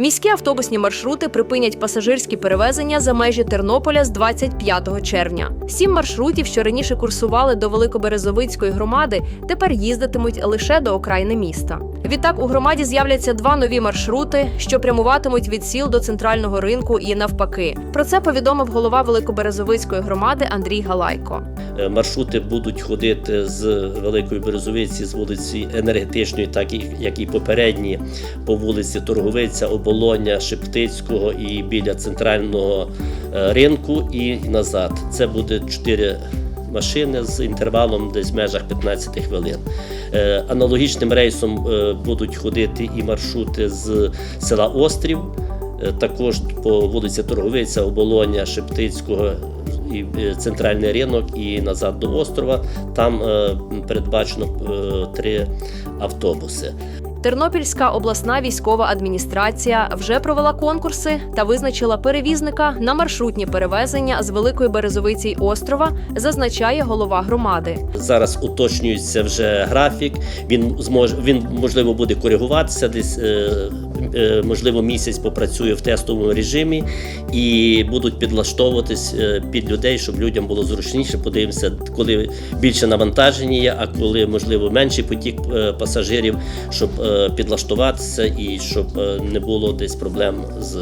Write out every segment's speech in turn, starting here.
Міські автобусні маршрути припинять пасажирські перевезення за межі Тернополя з 25 червня. Сім маршрутів, що раніше курсували до Великоберезовицької громади, тепер їздитимуть лише до окраїни міста. Відтак у громаді з'являться два нові маршрути, що прямуватимуть від сіл до центрального ринку і навпаки. Про це повідомив голова Великоберезовицької громади Андрій Галайко. Е, Маршрути будуть ходити з Великої Березовиці, з вулиці Енергетичної, так як і попередні по вулиці Торговиця, Оболоня, Шептицького і біля центрального е, ринку і назад. Це буде чотири машини з інтервалом десь в межах 15 хвилин. Е, Аналогічним рейсом е, будуть ходити і маршрути з села Острів. Також по вулиці Торговиця, Оболоня, Шептицького і центральний ринок і назад до острова. Там передбачено три автобуси. Тернопільська обласна військова адміністрація вже провела конкурси та визначила перевізника на маршрутні перевезення з Великої Березовиці острова, зазначає голова громади. Зараз уточнюється вже графік. Він зможе він можливо буде коригуватися десь. е, е, Можливо, місяць попрацює в тестовому режимі і будуть підлаштовуватись е, під людей, щоб людям було зручніше. Подивимося, коли більше навантаження а коли можливо менший потік пасажирів, щоб підлаштуватися і щоб е, не було десь проблем з,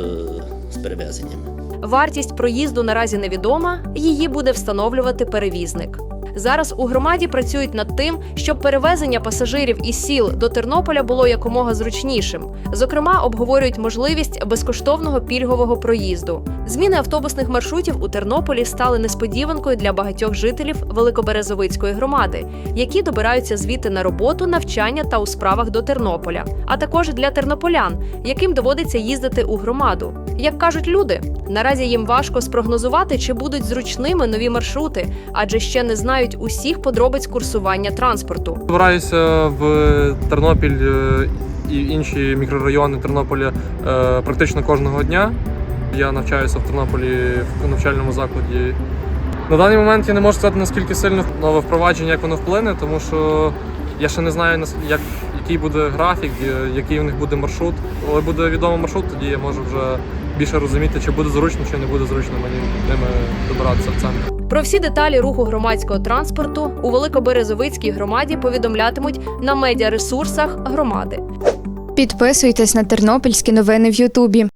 з перевезеннями. Вартість проїзду наразі невідома, її буде встановлювати перевізник. Зараз у громаді працюють над тим, щоб перевезення пасажирів із сіл до Тернополя було якомога зручнішим. Зокрема, обговорюють можливість безкоштовного пільгового проїзду. Зміни автобусних маршрутів у Тернополі стали несподіванкою для багатьох жителів Великоберезовицької громади, які добираються звідти на роботу, навчання та у справах до Тернополя, а також для тернополян, яким доводиться їздити у громаду. Як кажуть люди, наразі їм важко спрогнозувати, чи будуть зручними нові маршрути, адже ще не знають усіх подробиць курсування транспорту. Збираюся в Тернопіль е, і інші мікрорайони Тернополя е, практично кожного дня. Я навчаюся в Тернополі в навчальному закладі. На даний момент я не можу сказати, наскільки сильно нове впровадження, як воно вплине, тому що я ще не знаю, нас- як, який буде графік, який у них буде маршрут. Коли буде відомий маршрут, тоді я можу вже більше розуміти, чи буде зручно, чи не буде зручно мені ними добиратися в центр. Про всі деталі руху громадського транспорту у Великоберезовицькій громаді повідомлятимуть на медіаресурсах громади. Підписуйтесь на тернопільські новини в Ютубі.